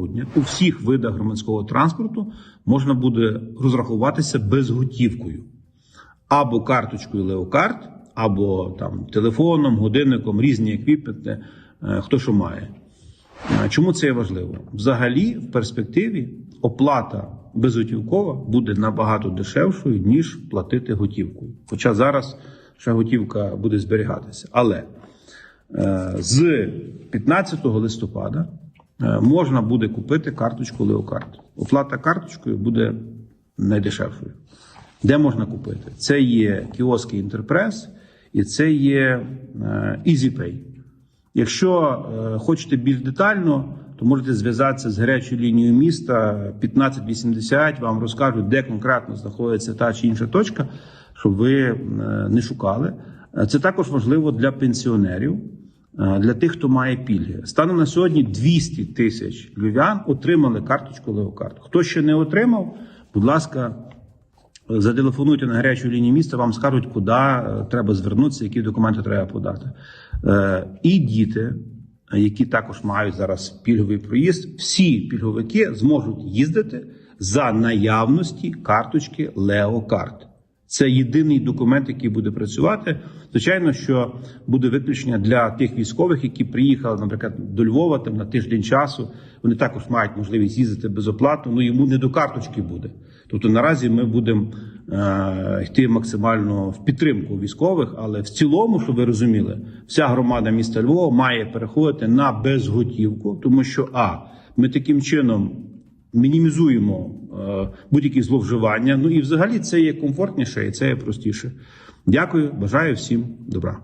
грудня у всіх видах громадського транспорту можна буде розрахуватися безготівкою або карточкою Леокарт, або там телефоном, годинником, різні еквіпменти, е, хто що має. Е, Чому це є важливо? Взагалі, в перспективі оплата безготівкова буде набагато дешевшою, ніж платити готівкою. Хоча зараз ще готівка буде зберігатися. Але е, з 15 листопада можна буде купити карточку Леокарт. Оплата карточкою буде найдешевшою. Де можна купити? Це є кіоски Інтерпрес і це є е, EasyPay. Якщо е, хочете більш детально, то можете зв'язатися з гарячою лінією міста 1580, вам розкажуть, де конкретно знаходиться та чи інша точка, щоб ви е, не шукали. Е, Це також важливо для пенсіонерів, е, для тих, хто має пільги. Станом на сьогодні 200 тисяч львів'ян отримали карточку Леокарт. Хто ще не отримав, будь ласка, Зателефонуйте на гарячу лінію міста, вам скажуть, куди е, треба звернутися, які документи треба подати. Е, І діти, е, які також мають зараз пільговий проїзд, всі пільговики зможуть їздити за наявності карточки Леокарт. Це єдиний документ, який буде працювати. Звичайно, що буде виключення для тих військових, які приїхали, наприклад, до Львова там на тиждень часу. Вони також мають можливість їздити безоплатно. Ну йому не до карточки буде. Тобто наразі ми будемо е, йти максимально в підтримку військових, але в цілому, щоб ви розуміли, вся громада міста Львова має переходити на безготівку, тому що а ми таким чином мінімізуємо е, будь-які зловживання. Ну і взагалі це є комфортніше і це є простіше. Дякую, бажаю всім добра.